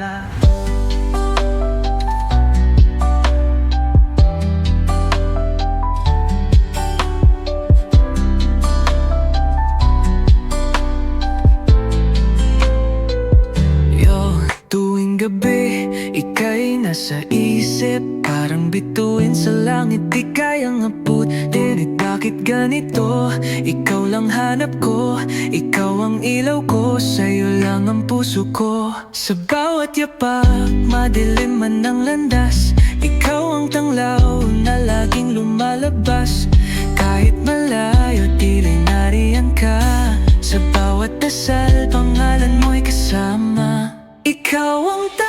la Yo, tuwing gabi, ika'y nasa iyo langit di kayang abot Dinit eh, bakit ganito? Ikaw lang hanap ko Ikaw ang ilaw ko Sa'yo lang ang puso ko. Sa bawat yapak Madilim man ang landas Ikaw ang tanglaw Na laging lumalabas. Kahit malayo Tili nariyan ka. Sa bawat dasal Pangalan mo'y kasama. Ikaw ang tanglaw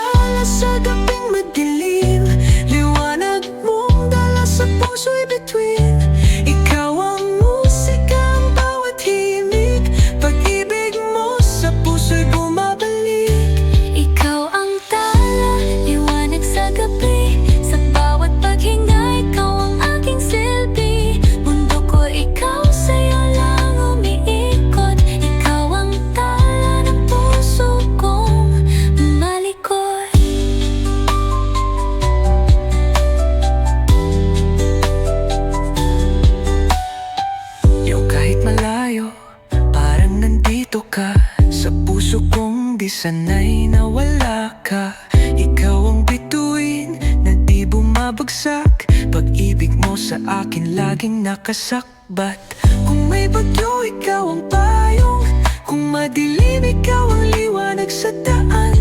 sanay na wala ka. Ikaw ang bituin na di bumabagsak. Pag-ibig mo sa akin laging nakasakbat. Kung may bagyo, ikaw ang payong. Kung madilim, ikaw ang liwanag sa daan.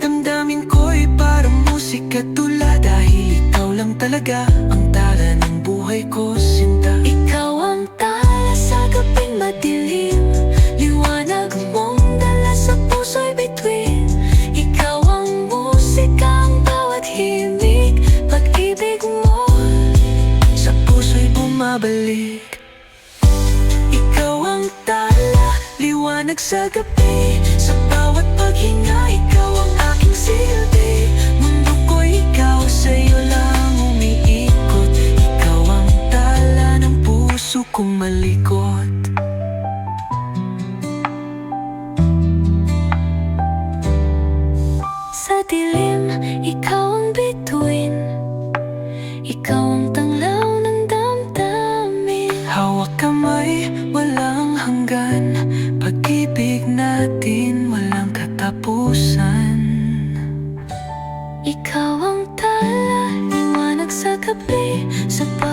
Damdamin ko'y parang musika tula Dahil ikaw lang talaga ang tala ng buhay ko, sinta. Ikaw ang tala sa gabing madilim Pag-ibig mo Sa puso'y bumabalik. Ikaw ang tala, liwanag sa gabi. Sa bawat paghinga, ikaw ang aking silbi. Mundo ko'y ikaw, sa'yo lang umiikot. Ikaw ang tala ng puso kong malikot. Sa dilim, ikaw Hawak kamay, walang hanggan. Pag-ibig natin, walang katapusan. Ikaw ang tala, liwanag sa gabi Sa bawat